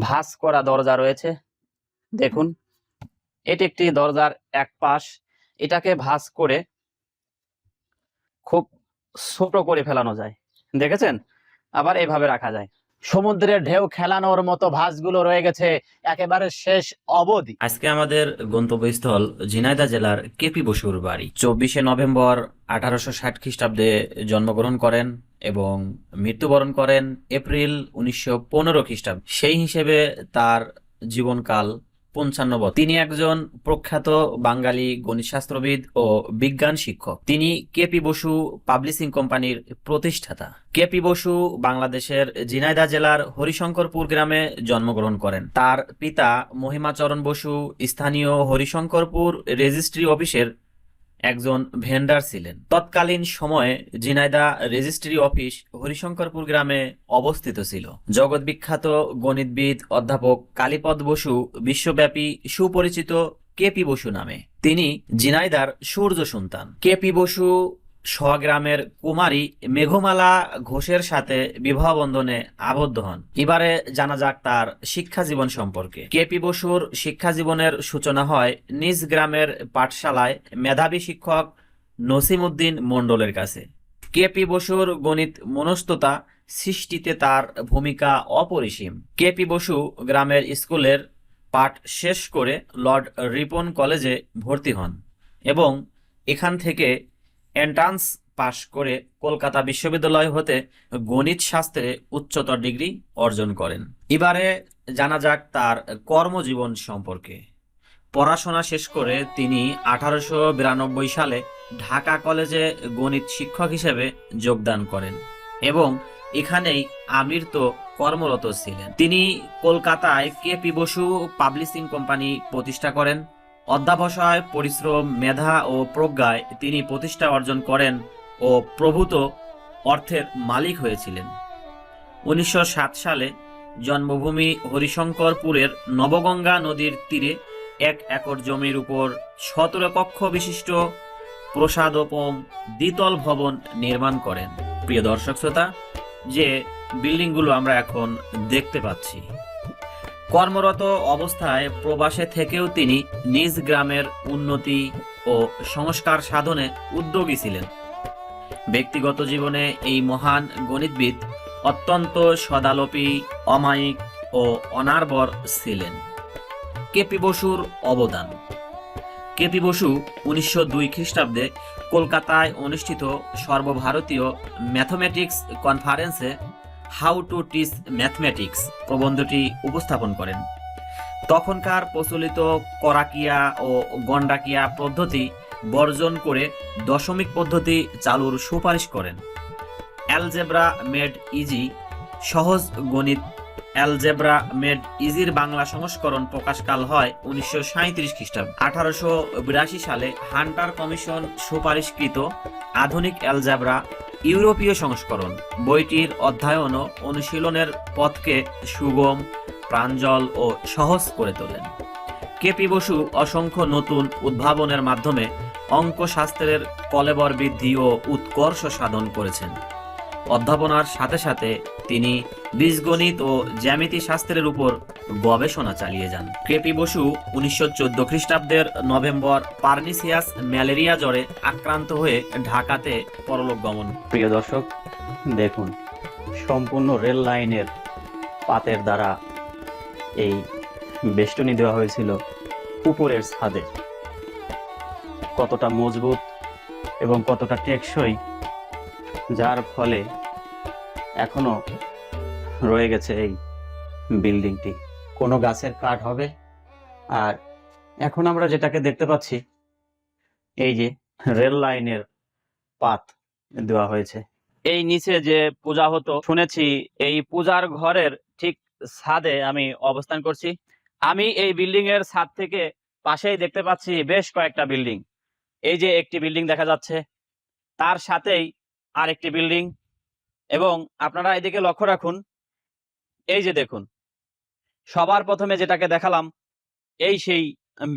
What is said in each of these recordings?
ভাঁজ করা দরজা রয়েছে। দেখুন, এটি একটি দরজার এক পাশ। এটাকে ভাস করে খুব ছোট করে ফেলানো যায়। দেখেছেন? আবার এভাবে রাখা যায়। সমুদ্রের ঢেউ খেলানোর মতো ভাসগুলো রয়ে গেছে একেবারে শেষ অবধি। আজকে আমাদের গন্তব্যস্থল ঝিনাইদা জেলার কেপি বসুর বাড়ি। চব্বিশে নভেম্বর আঠারোশো ষাট খ্রিস্টাব্দে জন্মগ্রহণ করেন এবং মৃত্যুবরণ করেন এপ্রিল উনিশশো পনেরো খ্রিস্টাব্দ। সেই হিসেবে তার জীবনকাল পঞ্চান্ন বছর তিনি একজন প্রখ্যাত বাঙালি গণিতশাস্ত্রবিদ ও বিজ্ঞান শিক্ষক। তিনি কেপি বসু পাবলিশিং কোম্পানির প্রতিষ্ঠাতা। কেপি বসু বাংলাদেশের ঝিনাইদা জেলার হরিশঙ্করপুর গ্রামে জন্মগ্রহণ করেন। তার পিতা মহিমাচরণ বসু স্থানীয় হরিশঙ্করপুর রেজিস্ট্রি অফিসের একজন ভেন্ডার ছিলেন। তৎকালীন সময়ে জিনাইদা রেজিস্ট্রি অফিস হরিশঙ্করপুর গ্রামে অবস্থিত ছিল। জগৎ বিখ্যাত গণিতবিদ অধ্যাপক কালীপদ বসু বিশ্বব্যাপী সুপরিচিত কেপি বসু নামে। তিনি জিনাইদার সূর্য সন্তান। কেপি বসু স্বগ্রামের কুমারী মেঘমালা ঘোষের সাথে বিবাহ বন্ধনে আবদ্ধ হন। এবারে জানা যাক তার শিক্ষা জীবন সম্পর্কে। কেপি বসুর শিক্ষা জীবনের সূচনা হয় নিজ গ্রামের পাঠশালায় মেধাবী শিক্ষক নসিমউদ্দিন মণ্ডলের কাছে। কেপি বসুর গণিত মনস্ততা সৃষ্টিতে তার ভূমিকা অপরিসীম। কেপি বসু গ্রামের স্কুলের পাঠ শেষ করে লর্ড রিপন কলেজে ভর্তি হন এবং এখান থেকে এন্ট্রান্স পাশ করে কলকাতা বিশ্ববিদ্যালয় হতে গণিত শাস্ত্রে উচ্চতর ডিগ্রি অর্জন করেন। এবারে জানা যাক তার কর্মজীবন সম্পর্কে। পড়াশোনা শেষ করে তিনি আঠারোশো বিরানব্বই সালে ঢাকা কলেজে গণিত শিক্ষক হিসেবে যোগদান করেন এবং এখানেই আমৃত কর্মরত ছিলেন। তিনি কলকাতায় K P Basu publishing company প্রতিষ্ঠা করেন। অধ্যাবসায়, পরিশ্রম, মেধা ও প্রজ্ঞায় তিনি প্রতিষ্ঠা অর্জন করেন ও প্রভূত অর্থের মালিক হয়েছিলেন। উনিশশো সাত সালে জন্মভূমি হরিশঙ্করপুরের নবগঙ্গা নদীর তীরে এক একর জমির উপর সতেরো কক্ষ বিশিষ্ট প্রসাদোপম দ্বিতল ভবন নির্মাণ করেন। প্রিয় দর্শক শ্রোতা, যে বিল্ডিংগুলো আমরা এখন দেখতে পাচ্ছি কর্মরত অবস্থায় প্রবাসে থেকেও তিনি নিজ গ্রামের উন্নতি ও সংস্কার সাধনে উদ্যোগী ছিলেন। ব্যক্তিগত জীবনে এই মহান গণিতবিদ অত্যন্ত সদালপী, অমায়িক ও অনার্বর ছিলেন। কেপি বসুর অবদান। কেপি বসু উনিশশো দুই খ্রিস্টাব্দে কলকাতায় অনুষ্ঠিত সর্বভারতীয় ম্যাথমেটিক্স কনফারেন্সে হাউ টু টিচ ম্যাথমেটিক্স প্রবন্ধটি উপস্থাপন করেন। তখনকার প্রচলিত করাকিয়া ও গন্ডাকিয়া পদ্ধতি বর্জন করে দশমিক পদ্ধতি চালুর সুপারিশ করেন। অ্যালজেব্রা মেড ইজি, সহজ গণিত, অ্যালজেব্রা মেড ইজির বাংলা সংস্করণ প্রকাশকাল হয় উনিশশো সাঁত্রিশ খ্রিস্টাব্দ। আঠারোশো বিরাশি সালে হান্টার কমিশন সুপারিশকৃত আধুনিক অ্যালজেব্রা ইউরোপীয় সংস্করণ। বইটির অধ্যয়ন ও অনুশীলনের পথকে সুগম, প্রাঞ্জল ও সহজ করে তোলেন। কেপি বসু অসংখ্য নতুন উদ্ভাবনের মাধ্যমে অঙ্কশাস্ত্রের কলেবর বৃদ্ধি ও উৎকর্ষ সাধন করেছেন। অধ্যাপনার সাথে সাথে তিনি বীজগণিত ও জ্যামিতি শাস্ত্রের উপর গবেষণা চালিয়ে যান। কেপি বসু উনিশশো চোদ্দ খ্রিস্টাব্দের নভেম্বর পার্নিসিয়াস ম্যালেরিয়া জ্বরে আক্রান্ত হয়ে ঢাকাতে পরলোক গমন। প্রিয় দর্শক, দেখুন, সম্পূর্ণ রেল লাইনের পাতের দ্বারা এই বেষ্টনী দেওয়া হয়েছিল উপরের ছাদে। কতটা মজবুত এবং কতটা টেকসই, যার ফলে এখনও রয়ে গেছে এই বিল্ডিংটি। কোনো গাছের কাঠ হবে। আর এখন আমরা যেটাকে দেখতে পাচ্ছি, এই যে রেল লাইনের পাত দেওয়া হয়েছে। এই নিচে যে পূজা হতো, শুনেছি এই পূজার ঘরের ঠিক ছাদে আমি অবস্থান করছি। আমি এই বিল্ডিং এর ছাদ থেকে পাশেই দেখতে পাচ্ছি বেশ কয়েকটা বিল্ডিং। এই যে একটি বিল্ডিং দেখা যাচ্ছে, তার সাথেই আর একটি বিল্ডিং। এবং আপনারা এদিকে লক্ষ্য রাখুন, এই যে দেখুন, সবার প্রথমে যেটাকে দেখালাম, এই সেই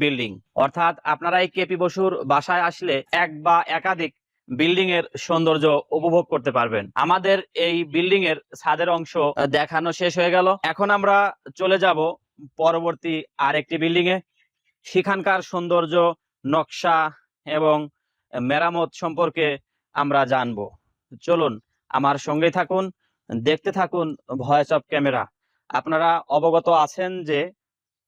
বিল্ডিং। অর্থাৎ আপনারা এই কেপি বসুর বাসায় আসলে এক বা একাধিক বিল্ডিং এর সৌন্দর্য উপভোগ করতে পারবেন। আমাদের এই বিল্ডিং এর ছাদের অংশ দেখানো শেষ হয়ে গেল। এখন আমরা চলে যাব পরবর্তী আরেকটি বিল্ডিং এ সেখানকার সৌন্দর্য, নকশা এবং মেরামত সম্পর্কে আমরা জানব। চলুন আমার সঙ্গে থাকুন, দেখতে থাকুন ভয়েস অফ ক্যামেরা। আপনারা অবগত আছেন যে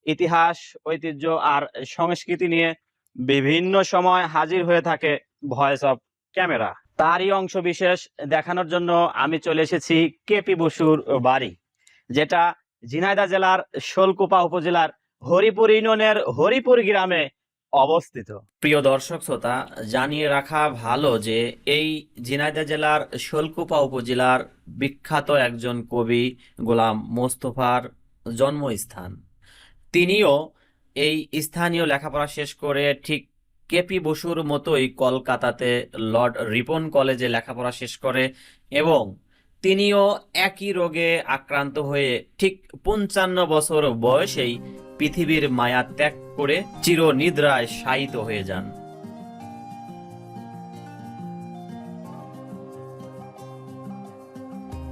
ইতিহাস, ঐতিহ্য আর সংস্কৃতি নিয়ে বিভিন্ন সময় হাজির হয়ে থাকে ভয়েস অফ ক্যামেরা। তারই অংশ বিশেষ দেখানোর জন্য আমি চলে এসেছি কেপি বসুর বাড়ি, যেটা ঝিনাইদহ জেলার শোলকুপা উপজেলার হরিপুর ইউনিয়নের হরিপুর গ্রামে অবস্থিত। প্রিয় দর্শক শ্রোতা, জানিয়ে রাখা ভালো যে এই ঝিনাইদহ জেলার শোলকুপা উপজেলার বিখ্যাত একজন কবি গোলাম মোস্তফার জন্মস্থান। তিনিও এই স্থানীয় লেখাপড়া শেষ করে ঠিক কেপি বসুর মতোই কলকাতাতে লর্ড রিপন কলেজে লেখাপড়া শেষ করে এবং তিনিও একই রোগে আক্রান্ত হয়ে ঠিক পঞ্চান্ন বছর বয়সেই পৃথিবীর মায়া ত্যাগ করে চিরনিদ্রায় শায়িত হয়ে যান।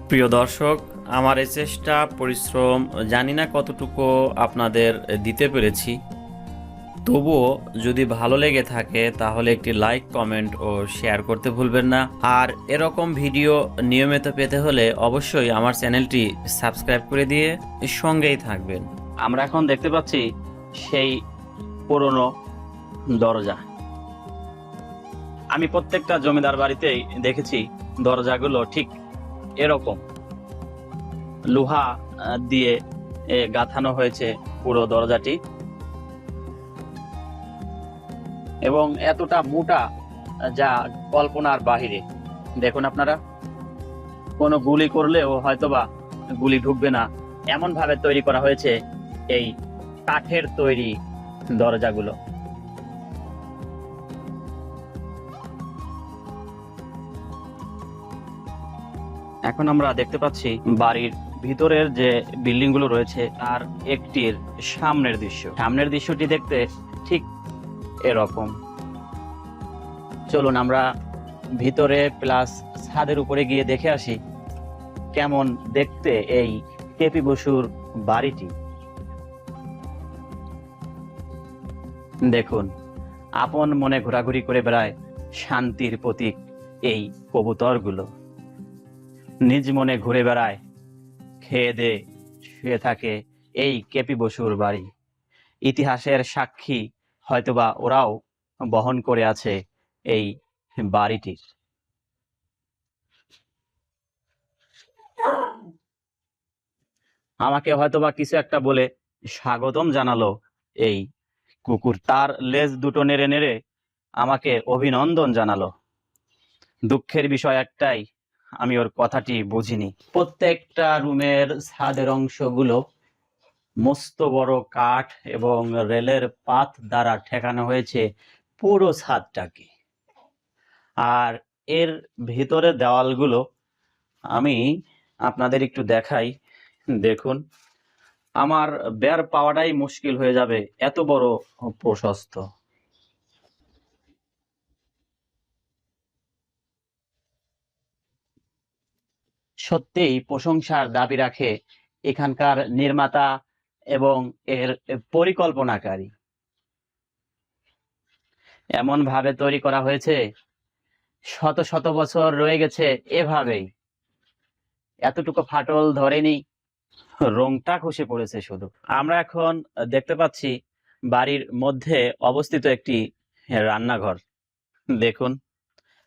প্রিয় দর্শক, আমার এই চেষ্টা, পরিশ্রম, জানি না কতটুকু আপনাদের দিতে পেরেছি। তবুও যদি ভালো লেগে থাকে, তাহলে একটি লাইক, কমেন্ট ও শেয়ার করতে ভুলবেন না। আর এরকম ভিডিও নিয়মিত পেতে হলে অবশ্যই আমার চ্যানেলটি সাবস্ক্রাইব করে দিয়ে সঙ্গেই থাকবেন। আমরা এখন দেখতে পাচ্ছি সেই পুরনো দরজা। আমি প্রত্যেকটা জমিদার বাড়িতেই দেখেছি দরজাগুলো ঠিক এরকম। লোহা দিয়ে গাঁথানো হয়েছে পুরো দরজাটি। এবং এতটা মোটা, যা কল্পনার বাহিরে। দেখুন আপনারা, কোনো গুলি করলেও হয়তোবা গুলি ঢুকবে না। এমন ভাবে তৈরি করা হয়েছে এই কাঠের তৈরি দরজাগুলো। এখন আমরা দেখতে পাচ্ছি বাড়ির ভিতরের যে বিল্ডিংগুলো রয়েছে, তার একটির সামনের দৃশ্য। সামনের দৃশ্যটি দেখতে ঠিক এরকম। চলুন আমরা ভিতরে প্লাস ছাদের উপরে গিয়ে দেখে আসি, কেমন দেখতে এই কেপি বসুর বাড়িটি। দেখুন, আপন মনে ঘোরাঘুরি করে বেড়ায় শান্তির প্রতীক এই কবুতরগুলো। নিজ মনে ঘুরে বেড়ায়, খেয়ে দে, শুয়ে থাকে এই কেপি বসুর বাড়ি। ইতিহাসের সাক্ষী হয়তোবা ওরাও বহন করে আছে এই বাড়িটির। আমাকে হয়তোবা কিছু একটা বলে স্বাগতম জানালো এই কুকুর। তার লেজ দুটো নেড়ে নেড়ে আমাকে অভিনন্দন জানালো। দুঃখের বিষয় একটাই, আমি ওর কথাটি বুঝিনি। প্রত্যেকটা রুমের ছাদের অংশগুলো মস্ত বড় কাঠ এবং রেলের পাত দ্বারা ঠেকানো হয়েছে পুরো ছাদটাকে। আর এর ভিতরে দেওয়ালগুলো আমি আপনাদের একটু দেখাই। দেখুন আমার বের পাওয়াটাই মুশকিল হয়ে যাবে। এত বড় প্রশস্ত। সত্যিই প্রশংসার দাবি রাখে এখানকার নির্মাতা এবং এর পরিকল্পনাকারী। এমন ভাবে তৈরি করা হয়েছে, শত শত বছর রয়ে গেছে এভাবেই। এতটুকু ফাটল ধরেনি রংটা খসে পড়েছে শুধু। আমরা এখন দেখতে পাচ্ছি বাড়ির মধ্যে অবস্থিত একটি রান্নাঘর। দেখুন,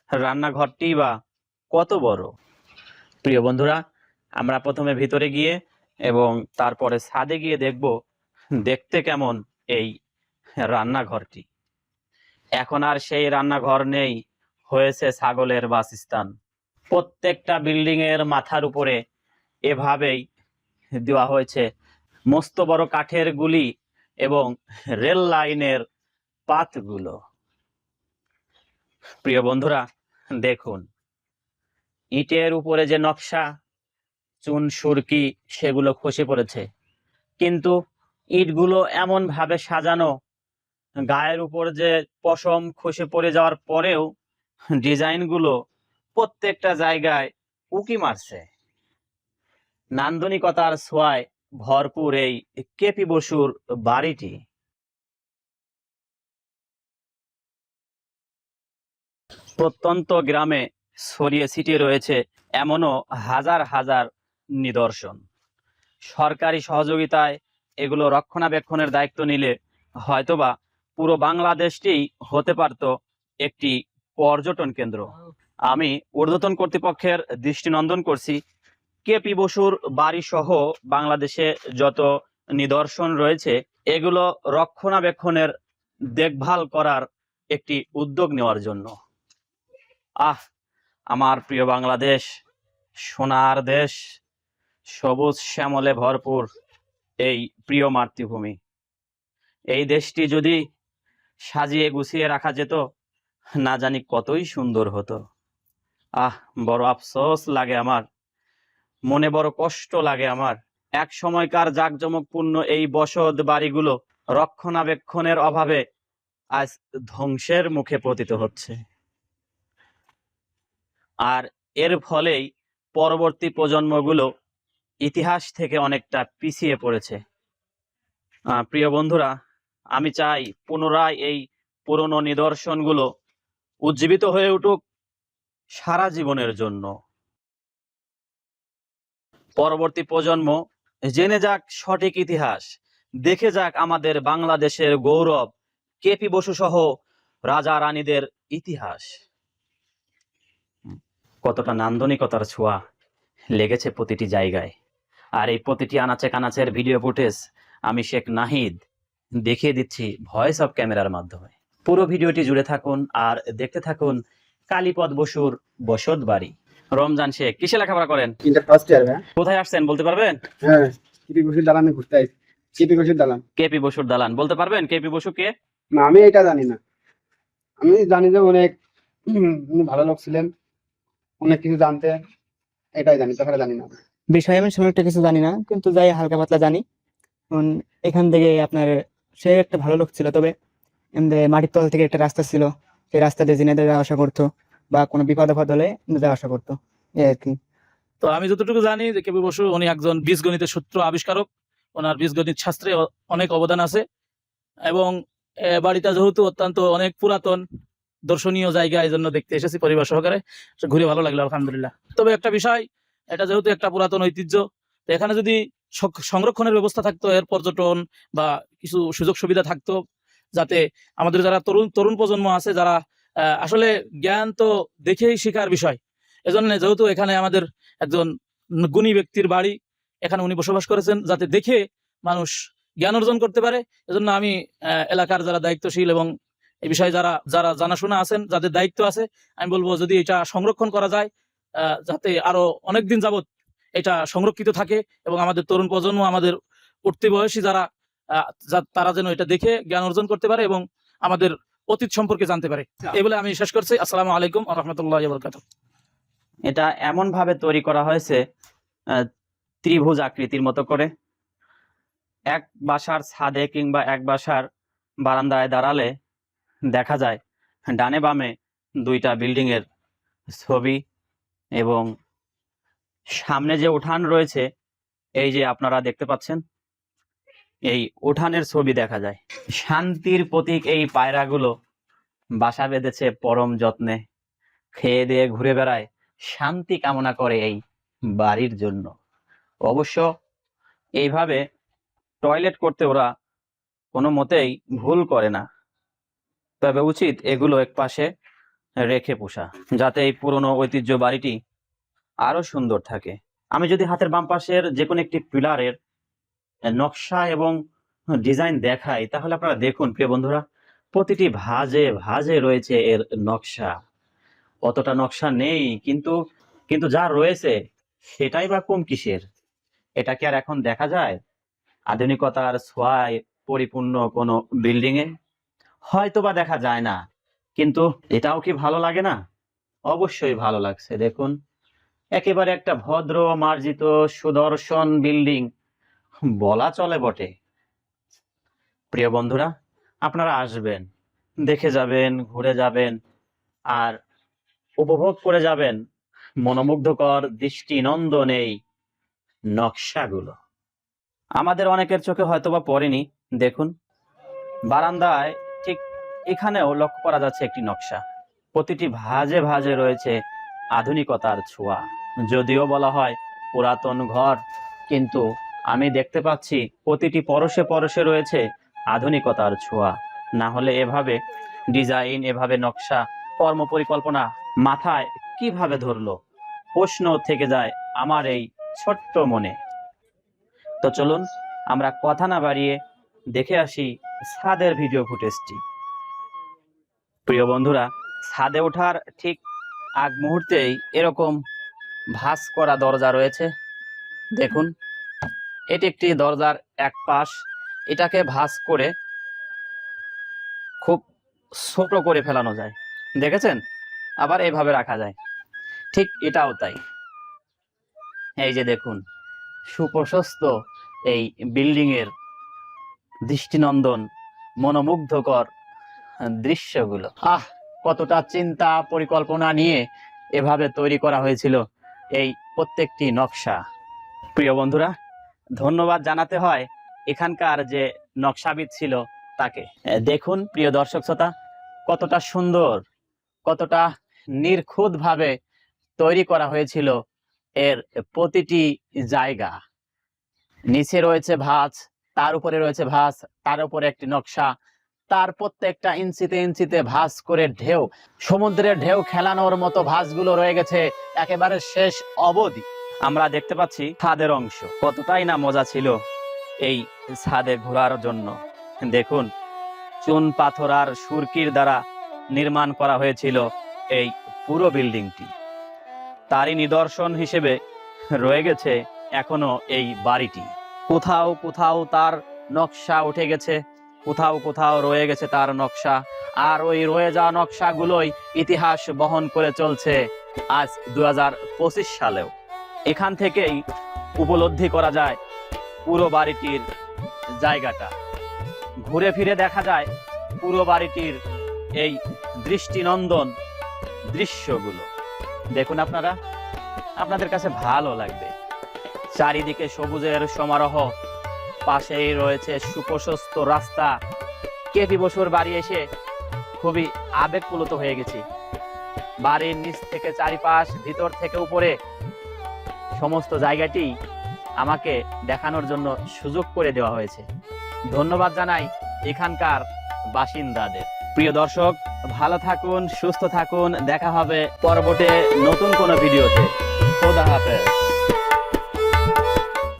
রান্নাঘরটি বা কত বড়? প্রিয় বন্ধুরা, আমরা প্রথমে ভিতরে গিয়ে এবং তারপরে ছাদে গিয়ে দেখব, দেখতে কেমন এই রান্নাঘরটি। এখন আর সেই রান্নাঘর নেই, হয়েছে ছাগলের বাসস্থান। প্রত্যেকটা বিল্ডিং এর মাথার উপরে এভাবেই দেওয়া হয়েছে। মস্ত বড় কাঠের গুলি এবং রেল লাইনের পাতগুলো। প্রিয় বন্ধুরা, দেখুন। ইটের উপরে যে নকশা, চুন, সুরকি, সেগুলো খসে পড়েছে। কিন্তু ইটগুলো এমন ভাবে সাজানো, গায়ের উপর যে পশম খসে পড়ে যাওয়ার পরেও ডিজাইনগুলো প্রত্যেকটা জায়গায় উকি মারছে। নান্দনিকতার ছোঁয়ায় ভরপুর এই কেপি বসুর বাড়িটি। প্রত্যন্ত গ্রামে ছড়িয়ে ছিটিয়ে রয়েছে এমনও হাজার হাজার নিদর্শন। সরকারি সহযোগিতায় এগুলো রক্ষণাবেক্ষণের দায়িত্ব নিলে হয়তোবা পুরো বাংলাদেশটি হতে পারত একটি পর্যটন কেন্দ্র। আমি ঊর্ধ্বতন কর্তৃপক্ষের দৃষ্টিনন্দন করছি কেপি বসুর বাড়ি সহ বাংলাদেশে যত নিদর্শন রয়েছে, এগুলো রক্ষণাবেক্ষণের দেখভাল করার একটি উদ্যোগ নেওয়ার জন্য। আহ, আমার প্রিয় বাংলাদেশ, সোনার দেশ, সবুজ শ্যামলে ভরপুর এই প্রিয় মাতৃভূমি। এই দেশটি যদি সাজিয়ে গুছিয়ে রাখা যেত, না জানি কতই সুন্দর হতো। আহ, বড় আফসোস লাগে আমার মনে বড় কষ্ট লাগে আমার। এক সময়কার জাঁকজমকপূর্ণ এই বসত বাড়িগুলো রক্ষণাবেক্ষণের অভাবে আজ ধ্বংসের মুখে পতিত হচ্ছে। আর এর ফলেই পরবর্তী প্রজন্মগুলো ইতিহাস থেকে অনেকটা পিছিয়ে পড়েছে। প্রিয় বন্ধুরা, আমি চাই পুনরায় এই পুরনো নিদর্শনগুলো উজ্জীবিত হয়ে উঠুক সারা জীবনের জন্য। পরবর্তী প্রজন্ম, জেনে যাক সঠিক ইতিহাস। দেখে যাক আমাদের বাংলাদেশের গৌরব। কেপি বসু সহ রাজা রানীদের ইতিহাস। কতটা নান্দনিকতার ছোঁয়া লেগেছে প্রতিটি জায়গায়। আর এই প্রতিটি আনাচে কানাচের ভিডিও ফুটেজ আমি শেখ নাহিদ দেখিয়ে দিচ্ছি ভয়েস অফ ক্যামেরার মাধ্যমে। পুরো ভিডিওটি জুড়ে থাকুন আর দেখতে থাকুন কালীপদ বসুর বসত বাড়ি রমজান শেখ কিসে লেখাপড়া করেন? ইন্টার ফার্স্ট ইয়ার ভাই কোথায় আসছেন বলতে পারবেন? হ্যাঁ কিপি বসুর দালানে ঘুরতে আইছি। কিপি বসুর দালান। কেপি বসুর দালান বলতে পারবেন? কেপি বসু কে? না আমি এটা জানি না। আমি জানি যে অনেক উনি ভালো লোক ছিলেন অনেক কিছু জানতে এটাই জানি তাছাড়া জানি না। বিষয়ে আমি সেরকম একটা কিছু জানি না কিন্তু যাই হালকা পাতলা জানি। উম, এখান থেকে আপনার সে একটা ভালো লোক ছিল তবে এমনি মাটির তল থেকে একটা রাস্তা ছিল সেই রাস্তা দিয়ে জিনেদে যাওয়া আসা করতো। বা কোনো বিপদ আপদ হলে যাওয়া আসা করতো, এই আর কি। তো আমি যতটুকু জানি যে কেবি বসু, উনি একজন বীজগণিতের সূত্র আবিষ্কারক, ওনার বীজগণিত শাস্ত্রে অনেক অবদান আছে এবং বাড়িটা যেহেতু অত্যন্ত অনেক পুরাতন, দর্শনীয় জায়গা এই জন্য দেখতে এসেছি পরিবার সহকারে ঘুরে ভালো লাগল, আলহামদুলিল্লাহ। তবে একটা বিষয়, এটা যেহেতু একটা পুরাতন ঐতিহ্য এখানে যদি সংরক্ষণের ব্যবস্থা থাকতো, এর পর্যটন বা কিছু সুযোগ সুবিধা থাকতো, যাতে আমাদের যারা তরুণ তরুণ প্রজন্ম আছে, যারা আসলে জ্ঞান তো দেখেই শেখার বিষয়। এজন্য যেহেতু এখানে আমাদের একজন গুণী ব্যক্তির বাড়ি, এখানে উনি বসবাস করেছেন, যাতে দেখে মানুষ জ্ঞান অর্জন করতে পারে। এজন্য আমি এলাকার যারা দায়িত্বশীল এবং এই বিষয়ে যারা যারা জানাশোনা আছেন, যাদের দায়িত্ব আছে, আমি বলব যদি এটা সংরক্ষণ করা যায় যাতে আরও অনেকদিন যাবত এটা সংরক্ষিত থাকে এবং আমাদের তরুণ প্রজন্ম, আমাদের উঠতি বয়সী যারা তারা যেন এটা দেখে জ্ঞান অর্জন করতে পারে এবং আমাদের অতীত সম্পর্কে জানতে পারে। এই বলে আমি শেষ করছি। আসসালামু আলাইকুম রহমতুল্লাহ বরকাত এটা এমন ভাবে তৈরি করা হয়েছে ত্রিভুজ আকৃতির মতো করে। এক বাসার ছাদে কিংবা এক বাসার বারান্দায় দাঁড়ালে দেখা যায়, ডানে বামে দুইটা বিল্ডিং এর ছবি এবং সামনে যে উঠান রয়েছে, এই যে আপনারা দেখতে পাচ্ছেন এই উঠানের ছবি দেখা যায়। শান্তির প্রতীক এই পায়রাগুলো বাসা বেঁধেছে পরম যত্নে। খেয়ে দিয়ে ঘুরে বেড়ায়, শান্তি কামনা করে এই বাড়ির জন্য। অবশ্য এইভাবে টয়লেট করতে ওরা কোনো মতেই ভুল করে না। তবে উচিত এগুলো এক পাশে রেখে পোষা, যাতে এই পুরনো ঐতিহ্য বাড়িটি আরও সুন্দর থাকে। আমি যদি হাতের বাম পাশের যে কোনো একটি পিলারের নকশা এবং ডিজাইন দেখাই তাহলে আপনারা দেখুন প্রিয় বন্ধুরা, প্রতিটি ভাঁজে ভাঁজে রয়েছে এর নকশা। অতটা নকশা নেই, কিন্তু কিন্তু যা রয়েছে, সেটাই বা কম কিসের? এটা কি আর এখন দেখা যায়? আধুনিকতার ছোঁয়ায় পরিপূর্ণ কোনো বিল্ডিং এ হয়তো বা দেখা যায় না, কিন্তু এটাও কি ভালো লাগে না? অবশ্যই ভালো লাগছে, দেখুন। একেবারে একটা ভদ্র, মার্জিত, সুদর্শন বিল্ডিং বলা চলে বটে। প্রিয় বন্ধুরা, আপনারা আসবেন, দেখে যাবেন, ঘুরে যাবেন, আর উপভোগ করে যাবেন মনোমুগ্ধকর দৃষ্টিনন্দন এই নকশাগুলো। আমাদের অনেকের চোখে হয়তোবা পড়েনি, দেখুন। বারান্দায় ঠিক এখানেও লক্ষ্য করা যাচ্ছে একটি নকশা। প্রতিটি ভাঁজে ভাঁজে রয়েছে আধুনিকতার ছোঁয়া। যদিও বলা হয় পুরাতন ঘর, কিন্তু আমি দেখতে পাচ্ছি প্রতিটি পরশে পরশে রয়েছে আধুনিকতার ছোঁয়া। না হলে এভাবে ডিজাইন, এভাবে নকশা কর্ম পরিকল্পনা মাথায় কীভাবে ধরলো? প্রশ্ন থেকে যায় আমার এই ছোট্ট মনে। তো চলুন আমরা কথা না বাড়িয়ে দেখে আসি ছাদের ভিডিও ফুটেজটি। প্রিয় বন্ধুরা ছাদে ওঠার ঠিক আগ মুহূর্তেই এরকম ভাঁজ করা দরজা রয়েছে। দেখুন এটি একটি দরজার এক পাশ। এটাকে ভাঁজ করে খুব ছোট করে ফেলানো যায়। দেখেছেন? আবার এভাবে রাখা যায়। ঠিক এটাও তাই। এই যে দেখুন, সুপ্রশস্ত এই বিল্ডিং এর দৃষ্টিনন্দন, মনোমুগ্ধকর দৃশ্যগুলো। আহ, কতটা চিন্তা, পরিকল্পনা নিয়ে এভাবে তৈরি করা হয়েছিল এই প্রত্যেকটি নকশা। প্রিয় বন্ধুরা ধন্যবাদ জানাতে হয় এখানকার যে নকশাবিদ ছিল তাকে। দেখুন, প্রিয় দর্শক শ্রোতা, কতটা সুন্দর, কতটা নির্খুঁত ভাবে তৈরি করা হয়েছিল এর প্রতিটি জায়গা। নিচে রয়েছে ভাঁজ, তার উপরে রয়েছে ভাঁজ, তার উপরে একটি নকশা, তার প্রত্যেকটা ইঞ্চিতে ইঞ্চিতে ভাঁজ করে ঢেউ, সমুদ্রের ঢেউ খেলানোর মতো ভাঁজগুলো রয়ে গেছে, একেবারে শেষ অবধি। আমরা দেখতে পাচ্ছি ছাদের অংশ। কতটাই না মজা ছিল এই ছাদে ঘোরার জন্য। দেখুন, চুন পাথর আর সুরকির দ্বারা নির্মাণ করা হয়েছিল এই পুরো বিল্ডিংটি। তারই নিদর্শন হিসেবে রয়ে গেছে এখনও এই বাড়িটি। কোথাও কোথাও তার নকশা উঠে গেছে, কোথাও কোথাও রয়ে গেছে তার নকশা। আর ওই রয়ে যাওয়া নকশাগুলোই ইতিহাস বহন করে চলছে আজ দুহাজার পঁচিশ সালেও। এখান থেকেই উপলব্ধি করা যায় পুরো বাড়িটির জায়গাটা। ঘুরে ফিরে দেখা যায় পুরো বাড়িটির এই দৃষ্টিনন্দন দৃশ্যগুলো। দেখুন আপনারা, আপনাদের কাছে ভালো লাগবে। চারিদিকে সবুজের সমারোহ, পাশেই রয়েছে সুপ্রশস্ত রাস্তা। কেপি বসুর বাড়ি এসে খুবই আবেগপ্লুত হয়ে গেছি। বাড়ির নিচ থেকে চারিপাশ, ভিতর থেকে উপরে সমস্ত জায়গাটি আমাকে দেখানোর জন্য সুযোগ করে দেওয়া হয়েছে। ধন্যবাদ জানাই এখানকার বাসিন্দাদের। প্রিয় দর্শক, ভালো থাকুন, সুস্থ থাকুন, দেখা হবে পরবর্তী নতুন কোনো ভিডিওতে। খোদা হাফেজ।